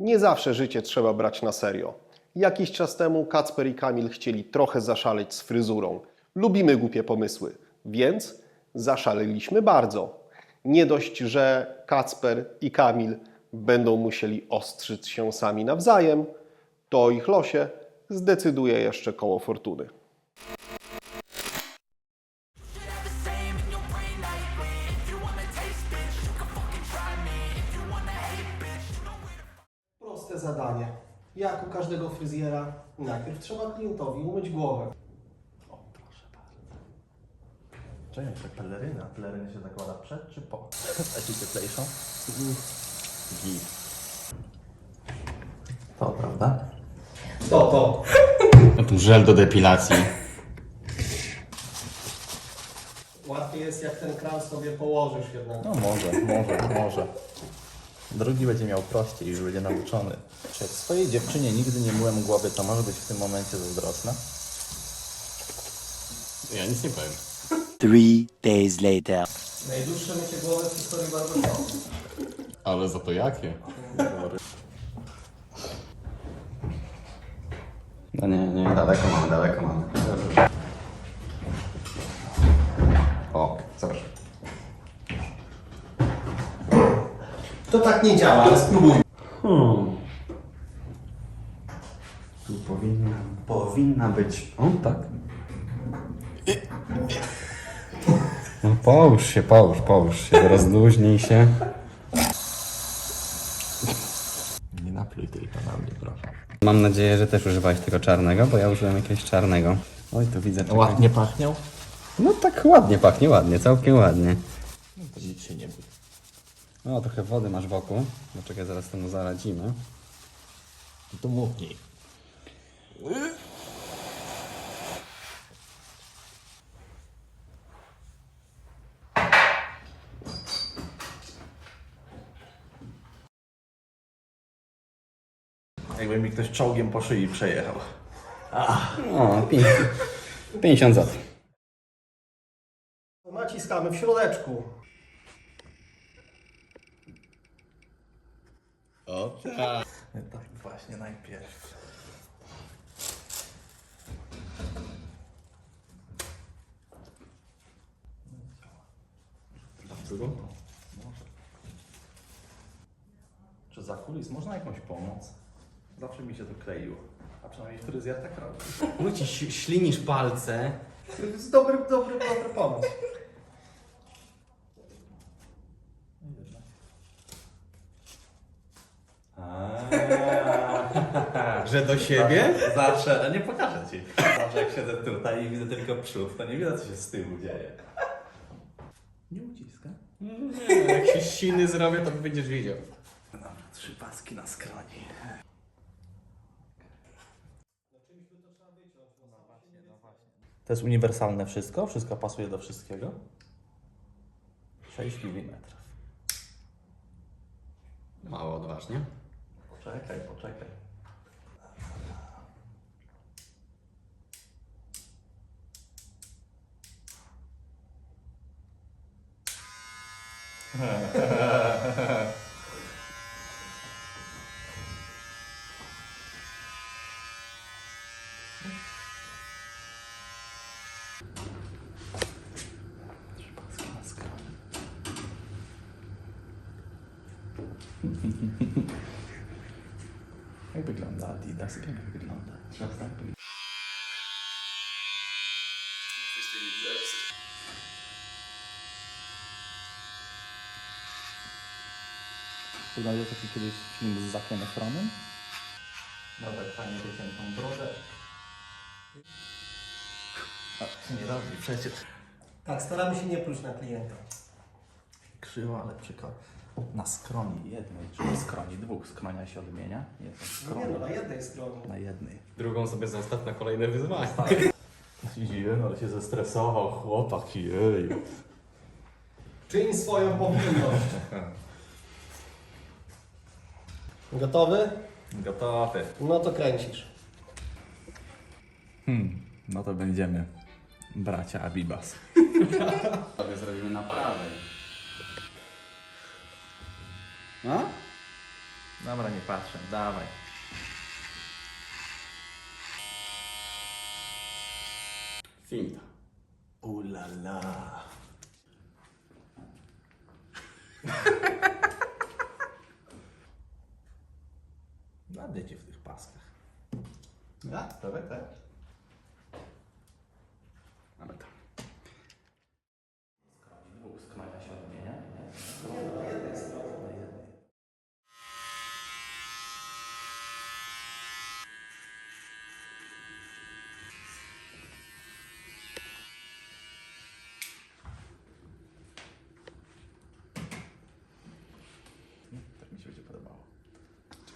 Nie zawsze życie trzeba brać na serio. Jakiś czas temu Kacper i Kamil chcieli trochę zaszaleć z fryzurą. Lubimy głupie pomysły, więc zaszaleliśmy bardzo. Nie dość, że Kacper i Kamil będą musieli ostrzyć się sami nawzajem, to o ich losie zdecyduje jeszcze koło fortuny. Proste zadanie. Jak u każdego fryzjera, najpierw trzeba klientowi umyć głowę. O, proszę bardzo. Czekaj, jeszcze peleryna. Peleryny się zakłada przed czy po? A ci cieplejszą? Git. To, prawda? To, to. No tu żel do depilacji. Łatwiej jest jak ten kran sobie położysz jednak. No może, może, może. Drugi będzie miał prościej, już będzie nauczony. Czy jak swojej dziewczynie nigdy nie myłem głowy, to może być w tym momencie zazdrosna? Ja nic nie powiem. Three days later. Najdłuższe mycie głowy w historii barbershopów. Ale za to jakie? No nie, nie, daleko mamy, daleko mamy. To tak nie działa, ale spróbuj. Tu powinna, powinna być... O, tak. No połóż się, połóż, połóż się, rozluźnij się. Nie napluj tylko na mnie, proszę. Mam nadzieję, że też używałeś tego czarnego, bo ja użyłem jakiegoś czarnego. Oj, tu widzę, ładnie pachniał. No tak ładnie pachnie, ładnie, całkiem ładnie. To nic się nie bój. O, trochę wody masz wokół. No czekaj, zaraz temu zaradzimy. To mówniej. Jakby mi ktoś czołgiem po szyi przejechał. O, pi- 50 zł. Naciskamy w środeczku. O tak. Tak, właśnie najpierw. Drugą? Może. Czy za kulis można jakąś pomoc? Zawsze mi się to kleiło. A przynajmniej fryzjer tak robi. No ci ślinisz palce. To jest dobry, dobry, dobry pomysł. Że do siebie? Zawsze, ale nie pokażę ci. Zawsze jak siedzę tutaj i widzę tylko przód, to nie widzę co się z tyłu dzieje. Nie uciska. Nie, jak się ściny zrobię, to będziesz wiedział. Dobra, trzy paski na skroni. To jest uniwersalne wszystko? Wszystko pasuje do wszystkiego? 6 mm. Mało odważnie. Poczekaj, poczekaj. Ha ha ha ha. Wygląda taki kiedyś film z Zakiem Efronem? No tak fajnie wyciętą brodę. A, nie robi przecież. Tak, staramy się nie pluć na klienta. Krzywo, ale przykro. Na skroni jednej, czy na skroni dwóch skronia się odmienia? Jednej No nie skroni. no, na jednej stronie. Na jednej. Drugą sobie zostaw na kolejne wyzwanie. Jedziemy, ale się zestresował chłopak, jej. Czyń swoją powinność. Gotowy? Gotowy. No to kręcisz. Hmm, no to będziemy bracia Abibas. Sobie zrobimy na prawej. No? Dobra, nie patrzę, dawaj. Finta. Ulala. Ładnie cię w tych paskach. Ja? Tak? Mamy to. Skmaja się odmienia. Tak mi się będzie podobało.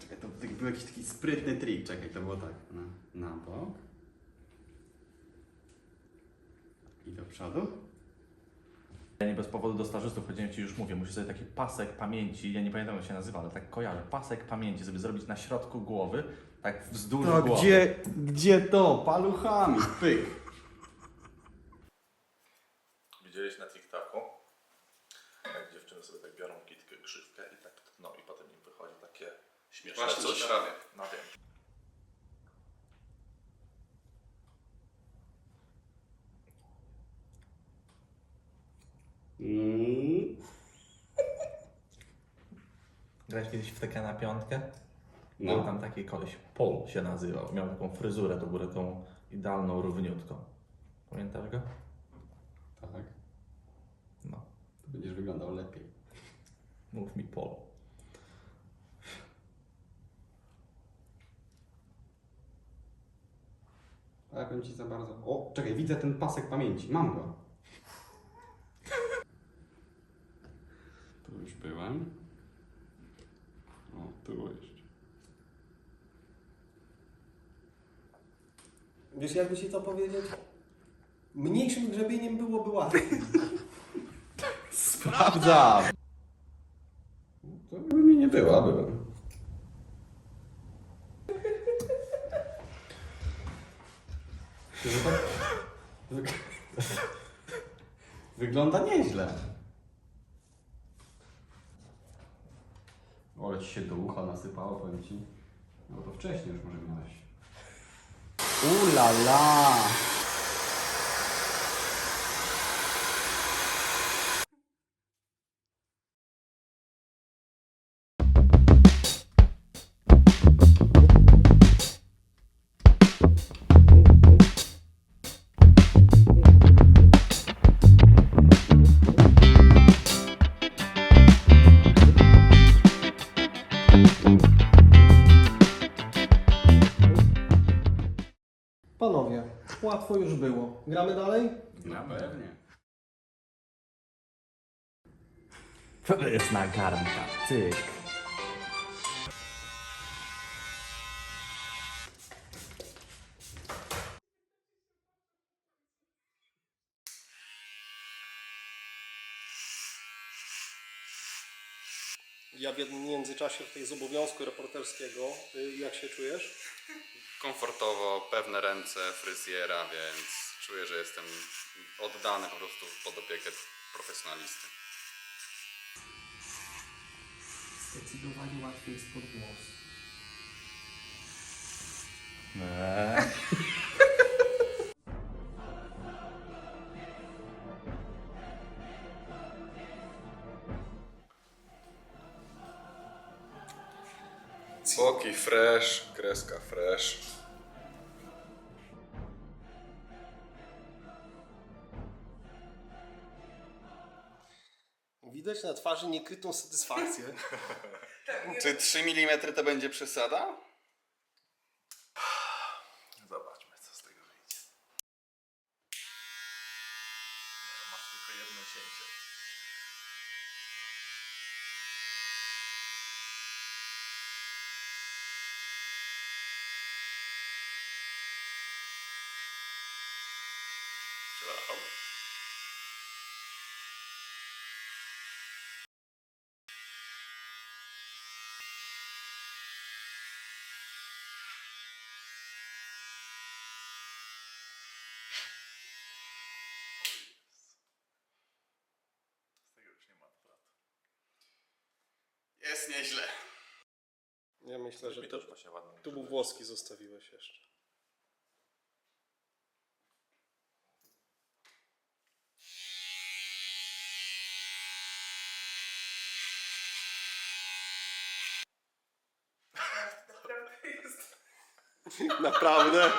Czekaj, to był jakiś taki sprytny trik. Czekaj, to było tak. Na, na bok. I do przodu. Ja nie bez powodu do stażystów chodziłem Ci już mówię, musisz sobie taki pasek pamięci, ja nie pamiętam jak się nazywa, ale tak kojarzę, pasek pamięci sobie zrobić na środku głowy, tak wzdłuż To głowy. gdzie, gdzie to? Paluchami. Pyk. Widziałeś na TikToku, jak dziewczyny sobie tak biorą kitkę, grzywkę i tak, no i potem śmieszne Właśnie coś. robię. No wiem. Mm. Grałeś kiedyś w TK na piątkę? No. Był tam taki koleś, Paul się nazywał, miał taką fryzurę do góry, taką idealną, równiutką. Pamiętasz go? Tak. No, To będziesz wyglądał lepiej. mów mi Paul. Ale powiem ci za bardzo. O, czekaj, widzę ten pasek pamięci. Mam go. Tu już byłem. O, tu jeszcze. Wiesz, jakby ci to powiedzieć? Mniejszym grzebieniem byłoby łatwiej. Sprawdzam! To by mnie nie było, a byłem. Że tak... Wyg... Wygląda nieźle. O, Ale ci się do ucha nasypało, powiem ci. No to wcześniej już może miałeś. Ulala! Gramy dalej? Na pewnie. To jest nagarnka, tyk. Ja w międzyczasie tutaj z obowiązku reporterskiego, y, jak się czujesz? Komfortowo, pewne ręce fryzjera, więc czuję, że jestem oddany po prostu pod opiekę profesjonalisty. Zdecydowanie łatwiej jest pod głos. Boki fresh, kreska fresh. Widać na twarzy niekrytą satysfakcję. Czy 3 mm to będzie przesada? Zobaczmy, co z tego wyjdzie. No, masz tylko jedno cięcie. Z nieźle. myślę, że to, tu był włoski zostawiłeś jeszcze. Naprawdę?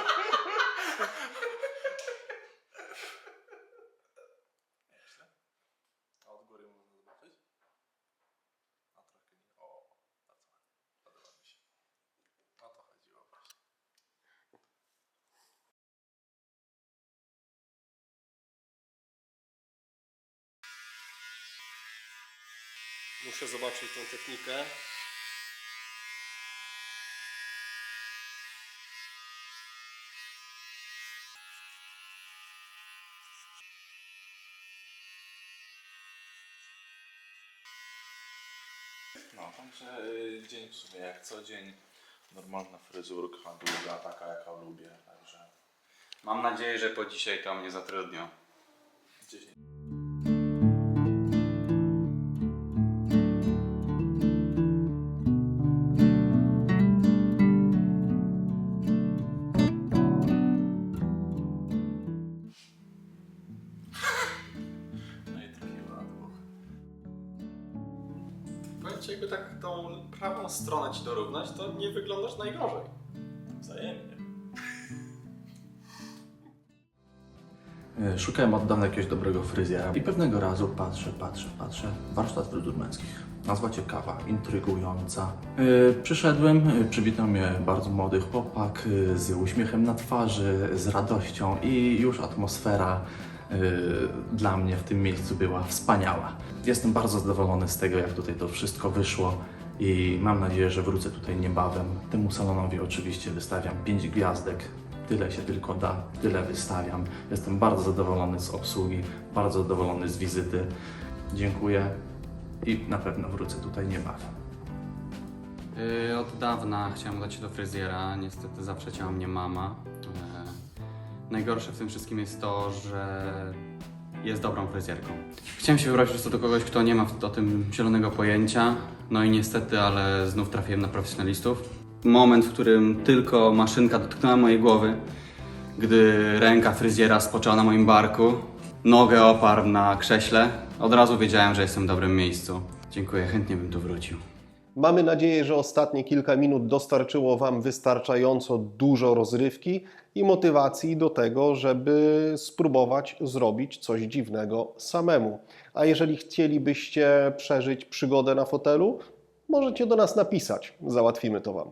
A od góry można zobaczyć? A trochę nie. O, bardzo ładnie. Podoba mi się. O to chodziło właśnie. Muszę zobaczyć tą technikę. No, także y, dzień w sumie jak co dzień. Normalna fryzurka, długa, taka jaka lubię. Także Mam nadzieję, że po dzisiaj to mnie zatrudnią. Jakby tak tą prawą stronę Ci dorównać, to nie wyglądasz najgorzej. Wzajemnie. E, Szukałem od dawna jakiegoś dobrego fryzjera i pewnego razu patrzę, patrzę, patrzę. Warsztat fryzur męskich. Nazwa ciekawa, intrygująca. E, Przyszedłem, e, przywitał mnie bardzo młody chłopak e, z uśmiechem na twarzy, z radością i już atmosfera dla mnie w tym miejscu była wspaniała. Jestem bardzo zadowolony z tego, jak tutaj to wszystko wyszło i mam nadzieję, że wrócę tutaj niebawem. Temu salonowi oczywiście wystawiam 5 gwiazdek. Tyle się tylko da, tyle wystawiam. Jestem bardzo zadowolony z obsługi, bardzo zadowolony z wizyty. Dziękuję i na pewno wrócę tutaj niebawem. Yy, Od dawna chciałem udać się do fryzjera, niestety zawsze ciała mnie mama. Najgorsze w tym wszystkim jest to, że jest dobrą fryzjerką. Chciałem się wybrać po prostu do kogoś, kto nie ma o tym zielonego pojęcia. No i niestety, ale znów trafiłem na profesjonalistów. Moment, w którym tylko maszynka dotknęła mojej głowy, gdy ręka fryzjera spoczęła na moim barku, nogę oparł na krześle, od razu wiedziałem, że jestem w dobrym miejscu. Dziękuję, chętnie bym tu wrócił. Mamy nadzieję, że ostatnie kilka minut dostarczyło Wam wystarczająco dużo rozrywki i motywacji do tego, żeby spróbować zrobić coś dziwnego samemu. A jeżeli chcielibyście przeżyć przygodę na fotelu, możecie do nas napisać, załatwimy to Wam.